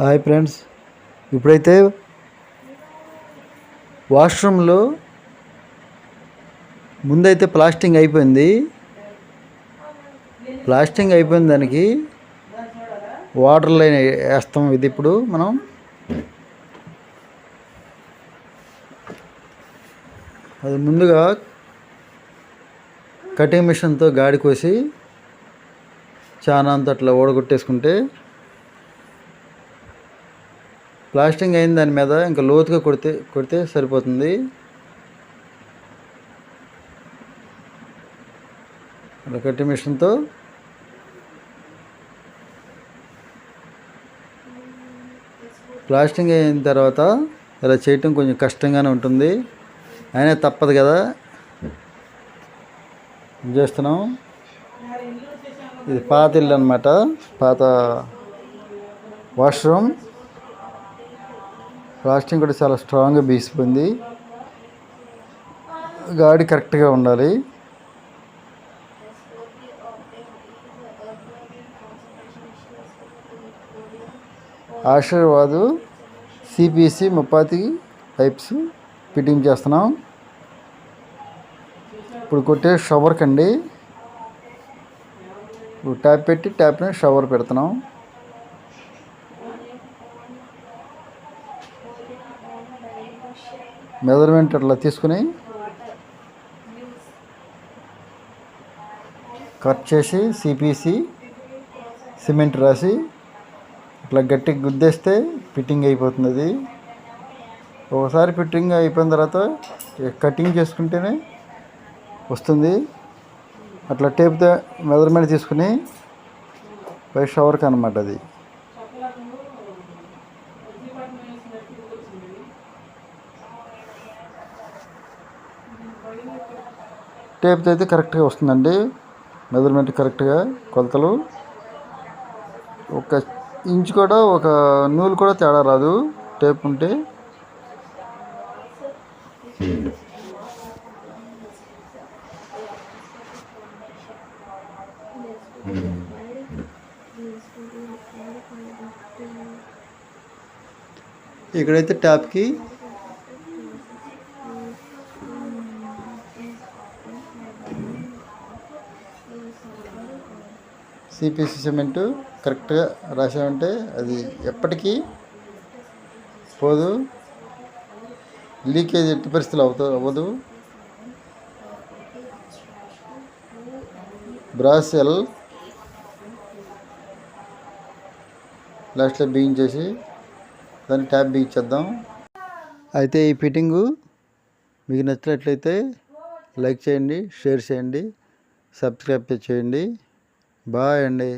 Hi friends. ఇప్పుడైతే వాష్రూమ్లో ముందైతే plastering అయిపోయింది. ప్లాస్టింగ్ అయిపోయిన దానికి వాటర్ లైన్ వేస్తాం ఇది ఇప్పుడు మనం. అది ముందుగా కటింగ్ మిషన్తో గాడి కోసి చాలా అంత అట్లా ఓడగొట్టేసుకుంటే ప్లాస్టింగ్ అయిన దాని మీద ఇంకా లోతుగా కొడితే కొడితే సరిపోతుంది. అలా మిషన్తో. ప్లాస్టింగ్ అయిన తర్వాత ఇలా చేయటం కొంచెం కష్టంగానే ఉంటుంది. అయినా తప్పదు కదా. చేస్తున్నాం? ఇది పాత ఇల్లు అనమాట పాత వాష్రూమ్. రాష్ట్రం కూడా చాలా స్ట్రాంగ్గా బీసిపోయింది. గాడి కరెక్ట్గా ఉండాలి. ఆశీర్వాదు సిపిసి ముప్పాతి పైప్స్ ఫిట్టింగ్ చేస్తున్నాం. ఇప్పుడు కొట్టే షవర్కి అండి ఇప్పుడు ట్యాప్ పెట్టి ట్యాప్ని షవర్ పెడుతున్నాం. మెజర్మెంట్ అట్లా తీసుకుని కట్ చేసి సిపిసి సిమెంట్ రాసి ఇట్లా గట్టిగా గుద్దేస్తే ఫిట్టింగ్ అయిపోతుంది అది ఒకసారి ఫిట్టింగ్ అయిపోయిన తర్వాత కటింగ్ చేసుకుంటేనే వస్తుంది. అట్లా టేప్తో మెజర్మెంట్ తీసుకుని పై షవర్కి అనమాట అది. టేప్తో అయితే కరెక్ట్గా వస్తుందండి. మెజర్మెంట్ కరెక్ట్గా కొలతలు. ఒక ఇంచు కూడా ఒక నూలు కూడా తేడా రాదు టేప్ ఉంటే. ఇక్కడైతే ట్యాప్కి సిపిసి సిమెంట్ కరెక్ట్గా రాసామంటే అది ఎప్పటికీ పోదు. లీకేజ్ ఎట్టి పరిస్థితులు అవుతా అవ్వదు. బ్రాస్ ఎల్ లాస్ట్లో బిగించేసి దాన్ని ట్యాప్ బిగించేద్దాం అయితే ఈ ఫిట్టింగు మీకు నచ్చినట్లయితే లైక్ చేయండి షేర్ చేయండి సబ్స్క్రైబ్ చేయండి. బాయ్ అండి.